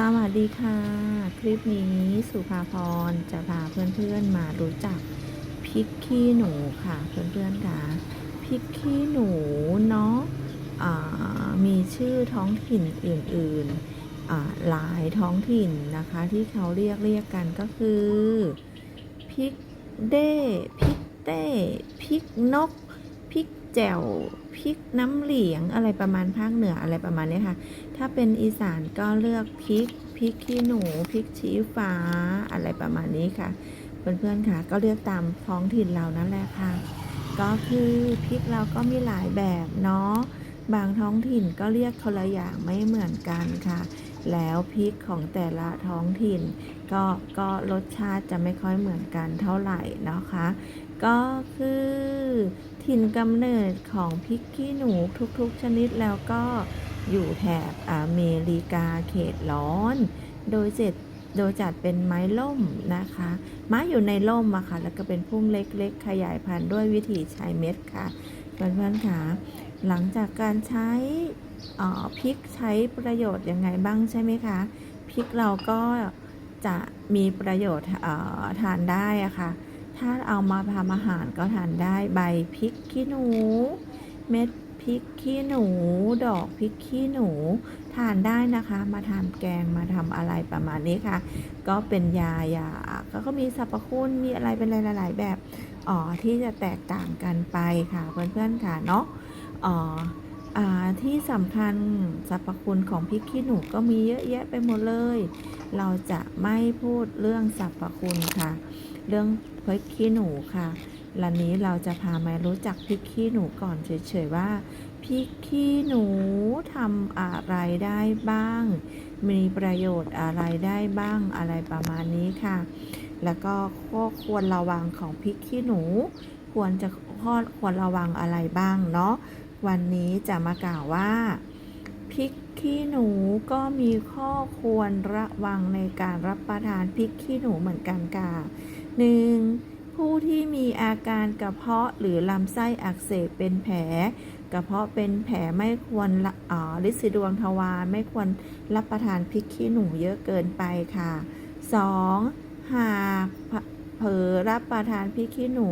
สวัสดีค่ะ คลิปนี้สุภาพรจะพาเพื่อนๆมารู้จักพริกขี้หนูค่ะเพื่อนๆค่ะพริกขี้หนูเนาะมีชื่อท้องถิ่นอื่นๆหลายท้องถิ่นนะคะที่เขาเรียกเรียกกันก็คือพริกเด้พริกเต้พริกนก พริกแจ่วพริกน้ำเหลียงอะไรประมาณภาคเหนืออะไรประมาณนี้ค่ะ ถ้าเป็นอีสานก็เลือกพริกพริกขี้หนูพริกชี้ฟ้าอะไรประมาณนี้ค่ะ เพื่อนๆค่ะก็เลือกตามท้องถิ่นเรานั่นแหละค่ะ ก็คือพริกเราก็มีหลายแบบเนาะบางท้องถิ่นก็เรียกคนละอย่างไม่เหมือนกันค่ะ แล้วพริกของแต่ละท้องถิ่น ก็ก็รสชาติจะไม่ค่อยเหมือนกันเท่าไหร่นะคะ ก็คือถิ่นกำเนิดของพริกขี้หนูทุกๆชนิดแล้วก็อยู่แถบอเมริกาเขตร้อน โดยเจ็ดโดยจัดเป็นไม้ล่มนะคะไม้อยู่ในล่มอะค่ะ แล้วก็เป็นพุ่มเล็กๆ ขยายพันธุ์ด้วยวิธีใช้เม็ดค่ะเพื่อนๆค่ะ หลังจากการใช้ พริกใช้ประโยชน์ยังไงบ้างใช่ไหมคะพริกเราก็จะมีประโยชน์ทานได้อะค่ะ ถ้าเอามาทำอาหารก็ทานได้ใบพริกขี้หนู เม็ดพริกขี้หนู ดอกพริกขี้หนู ทานได้นะคะ มาทำแกงมาทำอะไรประมาณนี้ค่ะ ก็เป็นยายาก็ก็มีสรรพคุณมีอะไรเป็นหลาย ๆ แบบอ๋อที่จะแตกต่างกันไปค่ะเพื่อนๆค่ะเนาะอ๋อ ที่สำคัญสรรพคุณของพริกขี้หนูก็มีเยอะแยะไปหมดเลย เราจะไม่พูดเรื่องสรรพคุณค่ะ เรื่องพริกขี้หนูค่ะและนี้เราจะพามารู้จักพริกขี้หนูก่อนเฉยๆว่าพริกขี้หนูทำอะไรได้บ้าง มีประโยชน์อะไรได้บ้างอะไรประมาณนี้ค่ะ แล้วก็ข้อควรระวังของพริกขี้หนู ควรจะข้อควรระวังอะไรบ้างเนาะ วันนี้จะมากล่าวว่าพริกขี้หนูก็มีข้อควรระวังในการรับประทานพริกขี้หนูเหมือนกันค่ะหนึ่งผู้ที่มีอาการกระเพาะหรือลำไส้อักเสบเป็นแผล กระเพาะเป็นแผลไม่ควรละอ่าลิซิดวงทวารไม่ควรรับประทานพริกขี้หนูเยอะเกินไปค่ะ 2. หากเผลอรับประทานพริกขี้หนู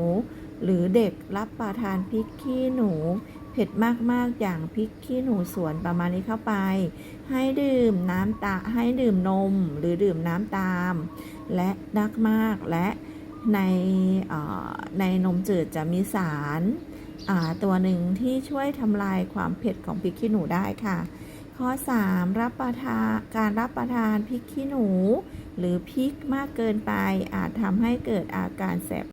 หรือเด็กรับประทานพริกขี้หนู เผ็ดมากๆ อย่างพริกขี้หนูสวนประมาณนี้เข้าไป ให้ดื่มน้ำตาให้ดื่มนมหรือดื่มน้ำตาม และนักมากและในในนมจืดจะมีสารตัวหนึ่งที่ช่วยทำลายความเผ็ดของพริกขี้หนูได้ค่ะ ข้อ 3 รับประทานการรับประทานพริกขี้หนู หรือพริกมากเกินไปอาจทำให้เกิดอาการแสบ